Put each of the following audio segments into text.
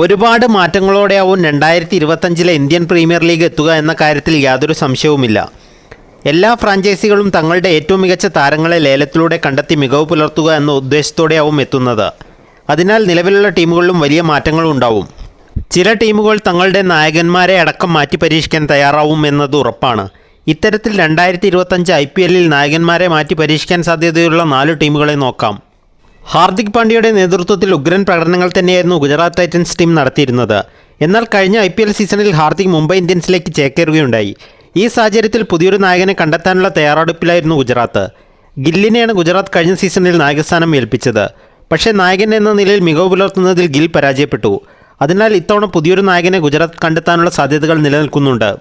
ഒരുപാട് മാറ്റങ്ങളോടെയാവും രണ്ടായിരത്തി ഇരുപത്തഞ്ചിലെ Indian premier league എത്തുക എന്ന കാര്യത്തിൽ യാതൊരു സംശയവുമില്ല. എല്ലാ ഫ്രാഞ്ചൈസികളും തങ്ങളുടെ ഏറ്റവും മികച്ച താരങ്ങളെ ലേലത്തിലൂടെ കണ്ടെത്തി മികവ് പുലർത്തുക എന്ന ഉദ്ദേശത്തോടെയാവും എത്തുന്നത്. അതിനാൽ നിലവിലുള്ള ടീമുകളിലും വലിയ മാറ്റങ്ങളുണ്ടാവും ചില ടീമുകൾ തങ്ങളുടെ നായകന്മാരെ അടക്കം മാറ്റി പരീക്ഷിക്കാൻ തയ്യാറാവും എന്നത് ഉറപ്പാണ്. ഇത്തരത്തിൽ രണ്ടായിരത്തി ഇരുപത്തഞ്ച് ഐ പി എല്ലിൽ നായകന്മാരെ മാറ്റി പരീക്ഷിക്കാൻ സാധ്യതയുള്ള നാല് ടീമുകളെ നോക്കാം. ഹാർദിക് പാണ്ഡ്യയുടെ നേതൃത്വത്തിൽ ഉഗ്രൻ പ്രകടനങ്ങൾ തന്നെയായിരുന്നു ഗുജറാത്ത് ടൈറ്റൻസ് ടീം നടത്തിയിരുന്നത്. എന്നാൽ കഴിഞ്ഞ ഐ സീസണിൽ ഹാർദിക് മുംബൈ ഇന്ത്യൻസിലേക്ക് ചേക്കേറുകയുണ്ടായി. ഈ സാഹചര്യത്തിൽ പുതിയൊരു നായകനെ കണ്ടെത്താനുള്ള തയ്യാറെടുപ്പിലായിരുന്നു ഗുജറാത്ത്. ഗില്ലിനെയാണ് ഗുജറാത്ത് കഴിഞ്ഞ സീസണിൽ നായകസ്ഥാനം ഏൽപ്പിച്ചത്. പക്ഷേ നായകൻ എന്ന നിലയിൽ മികവ് പുലർത്തുന്നതിൽ ഗിൽ പരാജയപ്പെട്ടു. അതിനാൽ ഇത്തവണ പുതിയൊരു നായകനെ ഗുജറാത്ത് കണ്ടെത്താനുള്ള സാധ്യതകൾ നിലനിൽക്കുന്നുണ്ട്.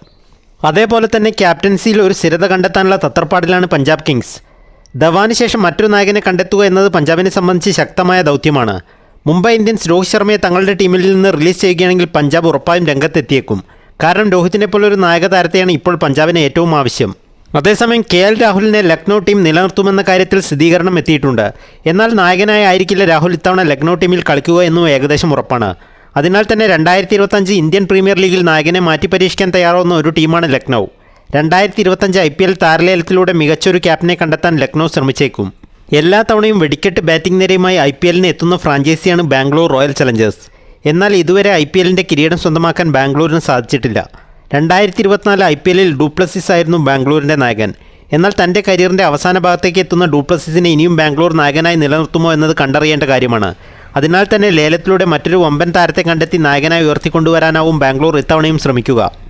അതേപോലെ തന്നെ ക്യാപ്റ്റൻസിയിൽ ഒരു സ്ഥിരത കണ്ടെത്താനുള്ള തത്രപ്പാടിലാണ് പഞ്ചാബ് കിങ്സ്. ധവാന് ശേഷം മറ്റൊരു നായകനെ കണ്ടെത്തുക എന്നത് പഞ്ചാബിനെ സംബന്ധിച്ച് ശക്തമായ ദൗത്യമാണ്. മുംബൈ ഇന്ത്യൻസ് രോഹിത് ശർമ്മയെ തങ്ങളുടെ ടീമിൽ നിന്ന് റിലീസ് ചെയ്യുകയാണെങ്കിൽ പഞ്ചാബ് ഉറപ്പായും രംഗത്തെത്തിയേക്കും. കാരണം രോഹിത്തിനെ പോലൊരു നായക താരത്തെയാണ് ഇപ്പോൾ പഞ്ചാബിന് ഏറ്റവും ആവശ്യം. അതേസമയം കെ എൽ രാഹുലിനെ ലക്നൗ ടീം നിലനിർത്തുമെന്ന കാര്യത്തിൽ സ്ഥിരീകരണം എത്തിയിട്ടുണ്ട്. എന്നാൽ നായകനായി ആയിരിക്കില്ല രാഹുൽ ഇത്തവണ ലക്നൗ ടീമിൽ കളിക്കുക എന്നും ഏകദേശം ഉറപ്പാണ്. അതിനാൽ തന്നെ രണ്ടായിരത്തി ഇരുപത്തഞ്ച് ഇന്ത്യൻ പ്രീമിയർ ലീഗിൽ നായകനെ മാറ്റി പരീക്ഷിക്കാൻ തയ്യാറാവുന്ന ഒരു ടീമാണ് ലക്നൗ. രണ്ടായിരത്തി ഇരുപത്തഞ്ച് ഐ പി എൽ താരലേലത്തിലൂടെ മികച്ചൊരു ക്യാപ്റ്റനെ കണ്ടെത്താൻ ലക്നൗ ശ്രമിച്ചേക്കും. എല്ലാ തവണയും വെടിക്കെട്ട് ബാറ്റിംഗ് നിരയുമായി ഐ പി എല്ലിന് എത്തുന്ന ഫ്രാഞ്ചൈസിയാണ് ബാംഗ്ലൂർ റോയൽ ചലഞ്ചേഴ്സ്. എന്നാൽ ഇതുവരെ ഐ പി എല്ലിന്റെ കിരീടം സ്വന്തമാക്കാൻ ബാംഗ്ലൂരിന് സാധിച്ചിട്ടില്ല. രണ്ടായിരത്തി ഇരുപത്തിനാല് ഐ പി എല്ലിൽ ഡൂപ്ലസിസ് ആയിരുന്നു ബാംഗ്ലൂരിന്റെ നായകൻ. എന്നാൽ തന്റെ കരിയറിന്റെ അവസാന ഭാഗത്തേക്ക് എത്തുന്ന ഡൂപ്ലസിസിനെ ഇനിയും ബാംഗ്ലൂർ നായകനായി നിലനിർത്തുമോ എന്നത് കണ്ടറിയേണ്ട കാര്യമാണ്. അതിനാൽ തന്നെ ലേലത്തിലൂടെ മറ്റൊരു വമ്പൻ താരത്തെ കണ്ടെത്തി നായകനായി ഉയർത്തിക്കൊണ്ടുവരാനാവും ബാംഗ്ലൂർ ഇത്തവണയും ശ്രമിക്കുക.